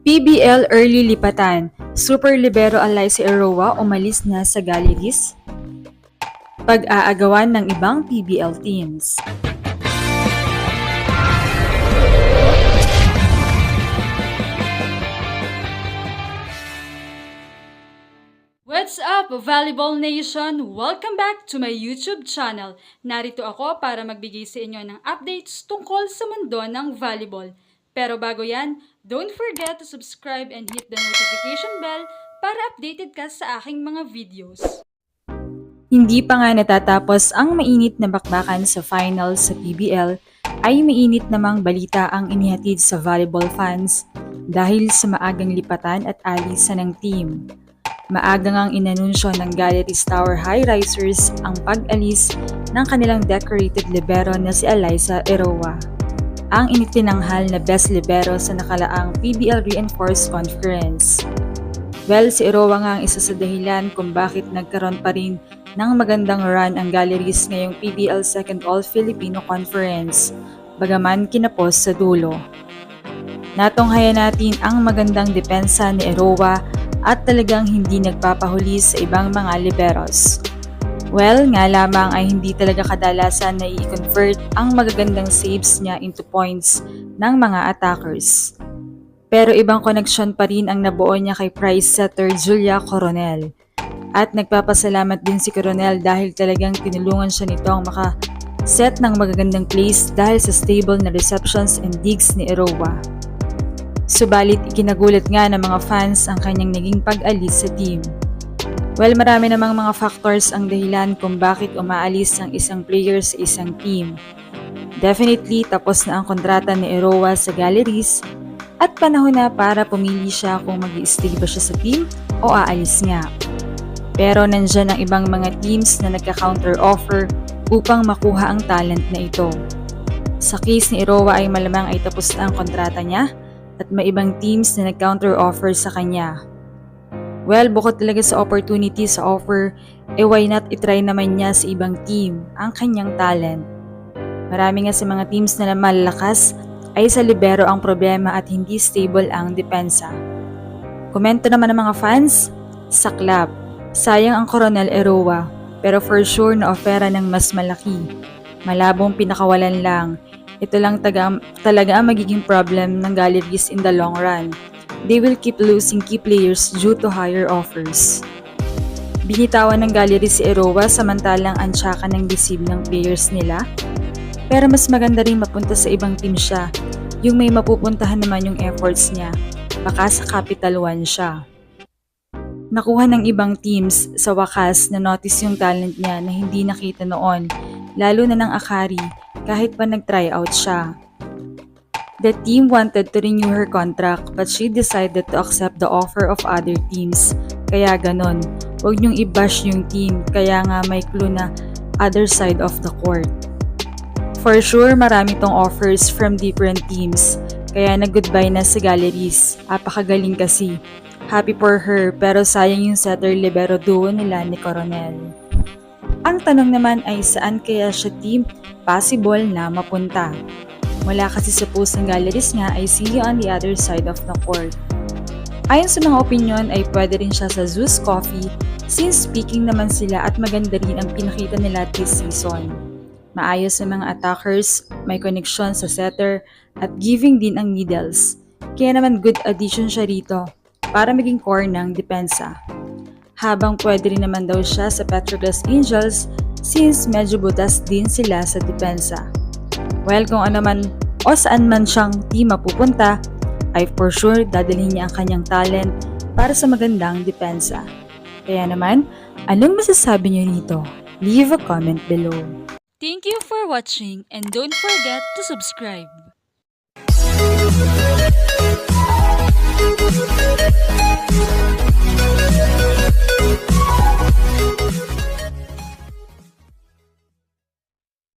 PBL Early Lipatan, Super Libero si Eroa umalis na sa galleries? Pag-aagawan ng ibang PBL teams. What's up, Volleyball Nation? Welcome back to my YouTube channel. Narito ako para magbigay sa inyo ng updates tungkol sa mundo ng volleyball. Pero bago yan, don't forget to subscribe and hit the notification bell para updated ka sa aking mga videos. Hindi pa nga natatapos ang mainit na bakbakan sa final sa PBL, ay mainit namang balita ang inihatid sa volleyball fans dahil sa maagang lipatan at alisan ng team. Maagang ang inanunsyo ng Galleries Tower High Risers ang pag-alis ng kanilang decorated libero na si Eliza Eroa. Ang initinanghal na best libero sa nakalaang PBL Reinforced Conference. Well, si Eroa nga ang isa sa dahilan kung bakit nagkaroon pa rin ng magandang run ang galleries ngayong PBL Second All-Filipino Conference, bagaman kinapos sa dulo. Natunghayan natin ang magandang depensa ni Eroa at talagang hindi nagpapahuli sa ibang mga liberos. Well, nga lamang ay hindi talaga kadalasan na i-convert ang magagandang saves niya into points ng mga attackers. Pero ibang koneksyon pa rin ang nabuo niya kay prize setter Julia Coronel. At nagpapasalamat din si Coronel dahil talagang tinulungan siya nitong maka-set ng magagandang plays dahil sa stable na receptions and digs ni Eroa. Subalit ikinagulat nga ng mga fans ang kanyang naging pag-alis sa team. Well, marami namang mga factors ang dahilan kung bakit umaalis ang isang player sa isang team. Definitely, tapos na ang kontrata ni Eroa sa galleries at panahon na para pumili siya kung mag stay ba siya sa team o aalis nga. Pero nandyan ang ibang mga teams na nagka-counter offer upang makuha ang talent na ito. Sa case ni Eroa ay malamang ay tapos na ang kontrata niya at may ibang teams na nag-counter offer sa kanya. Well, bukod talaga sa opportunity sa offer, eh why not itry naman niya sa ibang team ang kanyang talent. Marami nga sa mga teams na malalakas ay sa libero ang problema at hindi stable ang depensa. Komento naman ng mga fans, saklap. Sayang ang Coronel Eroa, pero for sure na ofera ng mas malaki. Malabong pinakawalan lang, ito lang taga, talaga ang magiging problem ng galleries in the long run. They will keep losing key players due to higher offers. Binitawan ng gallery si Eroa samantalang ansaka ng receive ng players nila. Pero mas maganda rin mapunta sa ibang team siya, yung may mapupuntahan naman yung efforts niya. Baka sa Capital One siya. Nakuha ng ibang teams sa wakas na notice yung talent niya na hindi nakita noon, lalo na ng Akari kahit pa nag-try out siya. The team wanted to renew her contract but she decided to accept the offer of other teams. Kaya ganon, huwag niyong i-bash yung team kaya nga may clue na other side of the court. For sure, marami tong offers from different teams. Kaya nag-goodbye na sa galleries. Apakagaling kasi. Happy for her pero sayang yung setter libero duo nila ni Coronel. Ang tanong naman ay saan kaya siya team possible na mapunta? Mula kasi sa post ng galleries nga ay see you on the other side of the court. Ayon sa mga opinion ay pwede rin siya sa Zeus Coffee since speaking naman sila at maganda rin ang pinakita nila this season. Maayos sa mga attackers, may connection sa setter at giving din ang needles. Kaya naman good addition siya rito para maging core ng depensa. Habang pwede rin naman daw siya sa Petroglyphs Angels since medyo butas din sila sa depensa. Well, kung ano man o saan man siyang team mapupunta, ay for sure dadalhin niya ang kanyang talent para sa magandang depensa. Kaya naman, anong masasabi niyo rito? Leave a comment below. Thank you for watching and don't forget to subscribe.